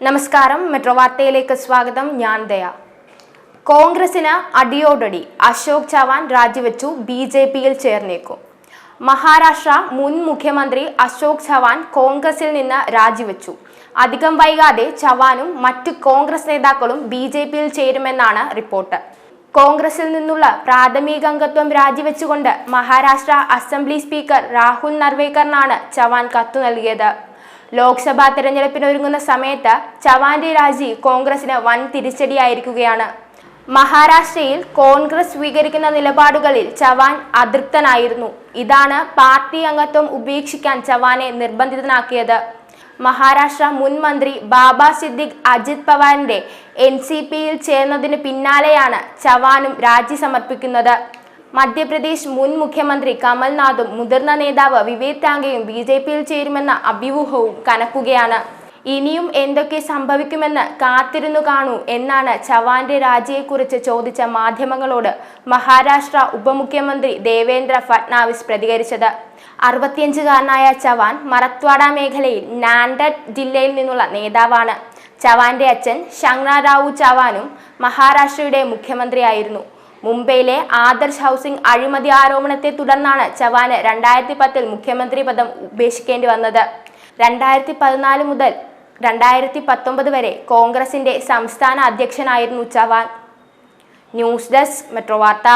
നമസ്കാരം. മെട്രോ വാർത്തയിലേക്ക് സ്വാഗതം. ഞാൻ ദയ. കോൺഗ്രസിന് അടിയോടടി അശോക് ചവാൻ രാജിവെച്ചു ബി ജെ പിയിൽ ചേർന്നേക്കും. മഹാരാഷ്ട്ര മുൻ മുഖ്യമന്ത്രി അശോക് ചവാൻ കോൺഗ്രസിൽ നിന്ന് രാജിവെച്ചു. അധികം വൈകാതെ ചവാനും മറ്റു കോൺഗ്രസ് നേതാക്കളും ബി ജെ പിയിൽ ചേരുമെന്നാണ് റിപ്പോർട്ട്. കോൺഗ്രസിൽ നിന്നുള്ള പ്രാഥമിക അംഗത്വം രാജിവെച്ചുകൊണ്ട് മഹാരാഷ്ട്ര അസംബ്ലി സ്പീക്കർ രാഹുൽ നർവേക്കറിനാണ് ചവാൻ കത്തു നൽകിയത്. ലോക്സഭാ തെരഞ്ഞെടുപ്പിനൊരുങ്ങുന്ന സമയത്ത് ചവാന്റെ രാജി കോൺഗ്രസിന് വൻ തിരിച്ചടിയായിരിക്കുകയാണ്. മഹാരാഷ്ട്രയിൽ കോൺഗ്രസ് സ്വീകരിക്കുന്ന നിലപാടുകളിൽ ചവാൻ അതൃപ്തനായിരുന്നു. ഇതാണ് പാർട്ടി അംഗത്വം ഉപേക്ഷിക്കാൻ ചവാനെ നിർബന്ധിതനാക്കിയത്. മഹാരാഷ്ട്ര മുൻ മന്ത്രി ബാബ സിദ്ദിഖ് അജിത് പവാറിന്റെ എൻ സി പിയിൽ ചേർന്നതിന് പിന്നാലെയാണ് ചവാനും രാജി സമർപ്പിക്കുന്നത്. മധ്യപ്രദേശ് മുൻ മുഖ്യമന്ത്രി കമൽനാഥും മുതിർന്ന നേതാവ് വിവേക് താങ്കയും ബി ജെ പിയിൽ ചേരുമെന്ന അഭ്യൂഹവും കനക്കുകയാണ്. ഇനിയും എന്തൊക്കെ സംഭവിക്കുമെന്ന് കാത്തിരുന്നു കാണൂ എന്നാണ് ചവാന്റെ രാജിയെക്കുറിച്ച് ചോദിച്ച മാധ്യമങ്ങളോട് മഹാരാഷ്ട്ര ഉപമുഖ്യമന്ത്രി ദേവേന്ദ്ര ഫട്നാവിസ് പ്രതികരിച്ചത്. അറുപത്തിയഞ്ചുകാരനായ ചവാൻ മറത്വാഡ മേഖലയിൽ നാൻഡഡ് ജില്ലയിൽ നിന്നുള്ള നേതാവാണ്. ചവാന്റെ അച്ഛൻ ശങ്ന റാവു ചവാനും മഹാരാഷ്ട്രയുടെ മുഖ്യമന്ത്രിയായിരുന്നു. മുംബൈയിലെ ആദർശ് ഹൗസിംഗ് അഴിമതി ആരോപണത്തെ തുടർന്നാണ് ചവാന് രണ്ടായിരത്തി പത്തിൽ മുഖ്യമന്ത്രി പദം ഉപേക്ഷിക്കേണ്ടി വന്നത്. രണ്ടായിരത്തി പതിനാല് മുതൽ രണ്ടായിരത്തി പത്തൊമ്പത് വരെ കോൺഗ്രസിന്റെ സംസ്ഥാന അധ്യക്ഷനായിരുന്നു ചവാൻ. ന്യൂസ് ഡെസ്ക് മെട്രോ വാർത്ത.